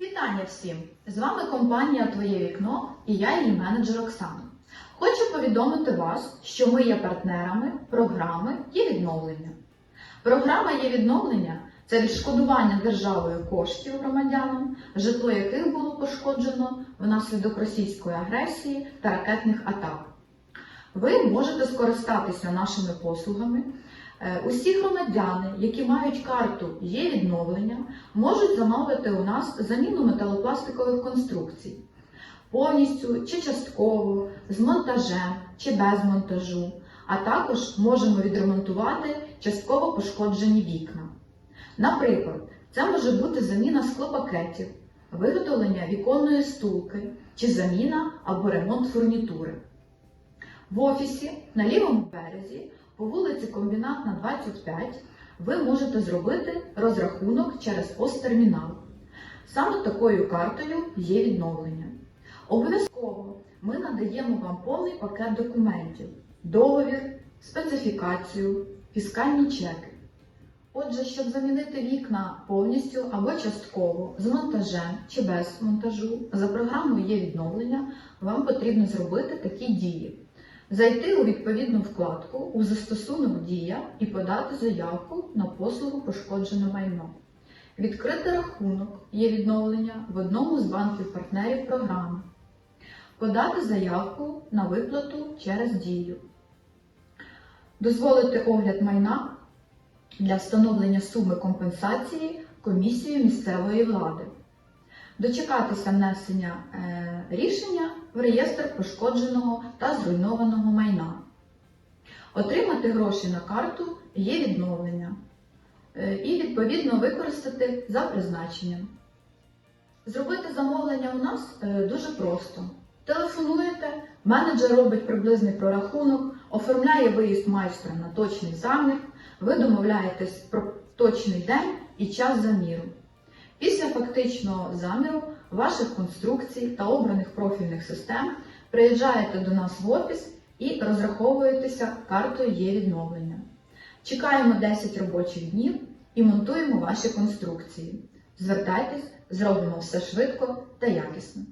Вітання всім! З вами компанія Твоє вікно і я її менеджер Оксана. Хочу повідомити вас, що ми є партнерами програми є відновлення. Програма є відновлення це відшкодування державою коштів громадянам, житло яких було пошкоджено внаслідок російської агресії та ракетних атак. Ви можете скористатися нашими послугами. Е, Усі громадяни, які мають карту є відновлення, можуть замовити у нас заміну металопластикових конструкцій повністю чи частково, з монтажем чи без монтажу, а також можемо відремонтувати частково пошкоджені вікна. Наприклад, це може бути заміна склопакетів, виготовлення віконної стулки чи заміна або ремонт фурнітури. В офісі на лівому березі по вулиці Комбінатна 25 ви можете зробити розрахунок через посттермінал. Саме такою картою є відновлення. Обов'язково ми надаємо вам повний пакет документів, договір, специфікацію, фіскальні чеки. Отже, щоб замінити вікна повністю або частково з монтажем чи без монтажу, за програмою є відновлення, вам потрібно зробити такі дії. Зайти у відповідну вкладку у застосунок Дія і подати заявку на послугу пошкоджене майно. Відкрити рахунок є відновлення в одному з банків-партнерів програми. Подати заявку на виплату через Дію. Дозволити огляд майна для встановлення суми компенсації комісією місцевої влади. Дочекатися внесення е, рішення в реєстр пошкодженого та зруйнованого майна. Отримати гроші на карту є відновлення е, і відповідно використати за призначенням. Зробити замовлення у нас е, дуже просто. Телефонуєте, менеджер робить приблизний прорахунок, оформляє виїзд майстра на точний замір, ви домовляєтесь про точний день і час заміру. Після фактичного заміру ваших конструкцій та обраних профільних систем приїжджаєте до нас в офіс і розраховуєтеся картою є відновлення. Чекаємо 10 робочих днів і монтуємо ваші конструкції. Звертайтесь, зробимо все швидко та якісно.